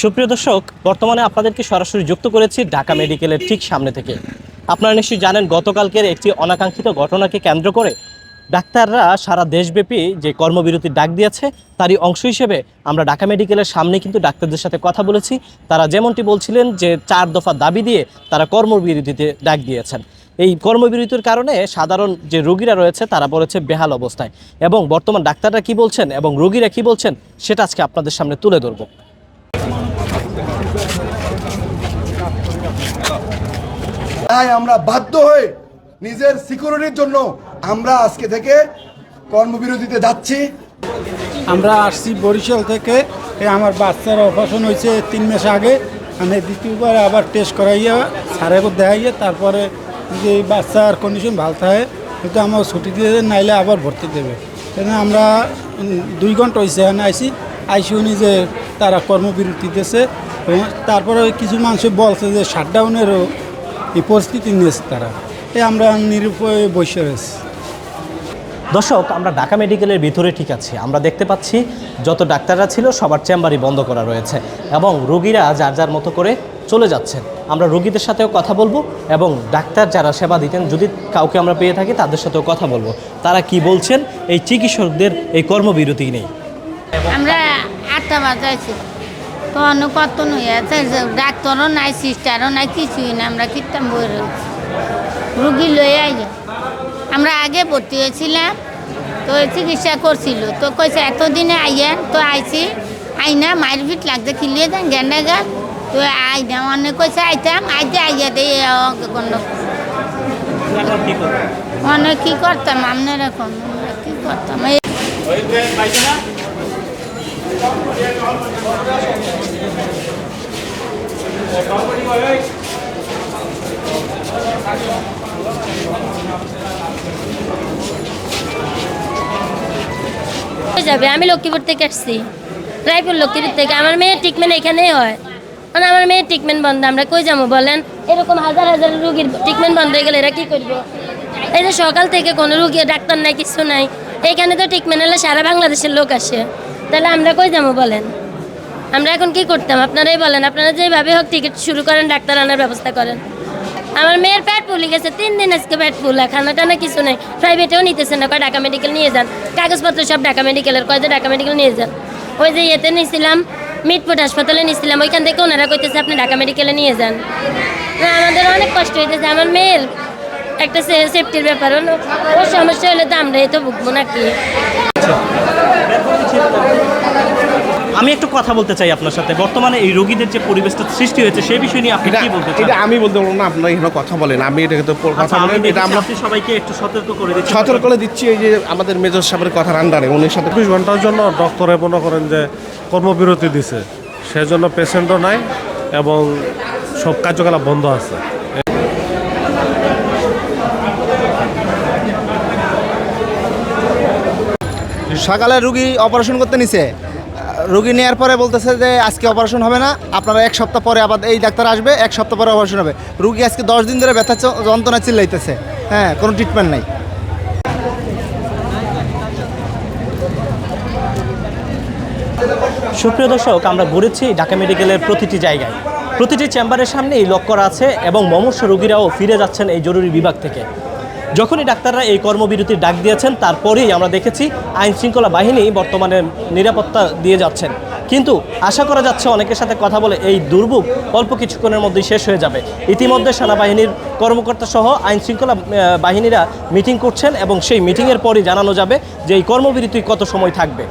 সুপ্রিয় দর্শক, বর্তমানে আপনাদেরকে সরাসরি যুক্ত করেছি ঢাকা মেডিকেলের ঠিক সামনে থেকে। আপনারা নিশ্চয়ই জানেন, গতকালকের একটি অনাকাঙ্ক্ষিত ঘটনাকে কেন্দ্র করে ডাক্তাররা সারা দেশব্যাপী যে কর্মবিরতির ডাক দিয়েছে, তারই অংশ হিসেবে আমরা ঢাকা মেডিকেলের সামনে কিন্তু ডাক্তারদের সাথে কথা বলেছি। তারা যেমনটি বলছিলেন যে, চার দফা দাবি দিয়ে তারা কর্মবিরতিতে ডাক দিয়েছেন। এই কর্মবিরতির কারণে সাধারণ যে রোগীরা রয়েছে, তারা পড়েছে বেহাল অবস্থায়। এবং বর্তমান ডাক্তাররা কি বলছেন এবং রোগীরা কি বলছেন, সেটা আজকে আপনাদের সামনে তুলে ধরবো। তাই আমরা বাধ্য হয়ে নিজের সিকিউরিটির জন্য আমরা আজকে থেকে কর্মবিরতিতে যাচ্ছি। আমরা আসছি বরিশাল থেকে। আমার বাচ্চার অপারেশন হয়েছে তিন মাস আগে। আমি দ্বিতীয়বার আবার টেস্ট করাইয়া সারে দেখাইয়া তারপরে যে বাচ্চার কন্ডিশন ভালো থাকে কিন্তু আমার ছুটি দিয়ে নাইলে আবার ভর্তি দেবে। সেজন্য আমরা দুই ঘণ্টা হয়েছে এখানে আইসি আইসি উনি যে তারা কর্মবিরতি দিয়েছে তারপরে কিছু মানুষ বলছে যে শাটডাউনেরও এই পরিস্থিতি নিয়েছে তারা। এ আমরা নিরুপায় বসে রয়েছি। দর্শক আমরা ঢাকা মেডিকেলের ভিতরে ঠিক আছি। আমরা দেখতে পাচ্ছি যত ডাক্তাররা ছিল সবার চেম্বারই বন্ধ করা রয়েছে এবং রোগীরা যার যার মতো করে চলে যাচ্ছেন। আমরা রোগীদের সাথেও কথা বলব এবং ডাক্তার যারা সেবা দিতেন যদি কাউকে আমরা পেয়ে থাকি তাদের সাথেও কথা বলব। তারা কি বলছেন? এই চিকিৎসকদের এই কর্মবিরতি নেই। আমরা আটটা বাজাইছি। তখন কত হয়েছে ডাক্তারও নাই সিস্টারও নাই কিছুই না আমরা কীর্তন বই রয়েছি। রুগী লয়ে আইল। আমরা আগে ভর্তি হয়েছিলাম তো চিকিৎসা করছিল। তো কইছে এতদিনে আইয়া তো আইছি। আইনা মায়ের ভিট লাগতে খিলিয়ে দেন গেন্ডা গাছ তো আইনা অনেক কইছে আইতাম আইতে আইয়া দে অনেক কি করতাম আপনার এখন কী করতাম? এই যাবে, আমি লক্ষ্মীপুর থেকে আসছি। রায়পুর লক্ষ্মীপুর থেকে। আমার মেয়ের ট্রিটমেন্ট এখানেই হয়। মানে আমার মেয়ের ট্রিটমেন্ট বন্ধ, আমরা কই যাব বলেন? এরকম হাজার হাজার রুগীর ট্রিটমেন্ট বন্ধ হয়ে গেলে এরা কী করব? এই যে সকাল থেকে কোনো রুগী, ডাক্তার নাই, কিছু নাই, এখানে তো ট্রিটমেন্ট হলে সারা বাংলাদেশের লোক আসে। তাহলে আমরা কই যাব বলেন? আমরা এখন কি করতাম? আপনারাই বলেন, আপনারা যেভাবে হোক টিকিট শুরু করেন, ডাক্তার আনার ব্যবস্থা করেন। আমার মেয়ের পেট ফুলে গেছে, তিন দিন আজকে পেট ফুলা, খানা টানা কিছু নেই। প্রাইভেটেও নিতেছে না, কয় ঢাকা মেডিকেল নিয়ে যান। কাগজপত্র সব ঢাকা মেডিকেলের কয় যে ঢাকা মেডিকেল নিয়ে যান। ওই যে ইয়েতে নিয়েছিলাম মিটফুট হাসপাতালে নিয়েছিলাম ওইখান থেকে ওনারা কইতেছে, আপনি ঢাকা মেডিকেলে নিয়ে যান। না আমাদের অনেক কষ্ট হইতেছে, আমার মেয়ের একটা সেফটির ব্যাপার হলো ওর সমস্যা হলে তো আমরাই তো ভুগবো নাকি? আমি একটু কথা বলতে চাই আপনার সাথে। বর্তমানে এই রোগীদের যে পরিবেশটা সৃষ্টি হয়েছে সেই বিষয় নিয়ে আপনি কি বলতে চান? এটা আমি বলতে পারব না আপনারা এখানে কথা বলেন। আমি এটাকে তো কথা আচ্ছা, আমি বলেন এটা আমরা আপনি সবাইকে একটু সতর্ক করে দিচ্ছি। সতর্ক করে দিচ্ছি এই যে আমাদের মেজর সাহেবের কথার আন্ডারে উনির সাথে চব্বিশ ঘণ্টার জন্য ডক্টরে মনে করেন যে কর্মবিরতি দিছে। সেজন্য পেশেন্টও নাই এবং সব কার্যকলাপ বন্ধ আছে। সকালে রুগী অপারেশন করতে নিছে? রুগী নেওয়ার পরে বলতেছে যে আজকে অপারেশন হবে না, আপনারা এক সপ্তাহ পরে আবার এই ডাক্তার আসবে, এক সপ্তাহ পরে অপারেশন হবে। রুগী আজকে দশ দিন ধরে ব্যথা যন্ত্রণা চিল্লাইতেছে। হ্যাঁ কোনো ট্রিটমেন্ট নাই। সুপ্রিয় দর্শক, আমরা ঘুরেছি ঢাকা মেডিকেলের প্রতিটি জায়গায়। প্রতিটি চেম্বারের সামনে এই লক করা আছে এবং মমস্য রোগীরাও ফিরে যাচ্ছেন এই জরুরি বিভাগ থেকে। যখনই ডাক্তাররা এই কর্মবিরতির ডাক দিয়েছেন, তারপরেই আমরা দেখেছি আইন শৃঙ্খলা বাহিনী বর্তমানে নিরাপত্তা দিয়ে যাচ্ছেন। কিন্তু আশা করা যাচ্ছে অনেকের সাথে কথা বলে এই দুর্ভোগ অল্প কিছুক্ষণের মধ্যেই শেষ হয়ে যাবে। ইতিমধ্যে সেনাবাহিনীর কর্মকর্তা সহ আইন শৃঙ্খলা বাহিনীরা মিটিং করছেন এবং সেই মিটিংয়ের পরই জানানো যাবে যে এই কর্মবিরতি কত সময় থাকবে।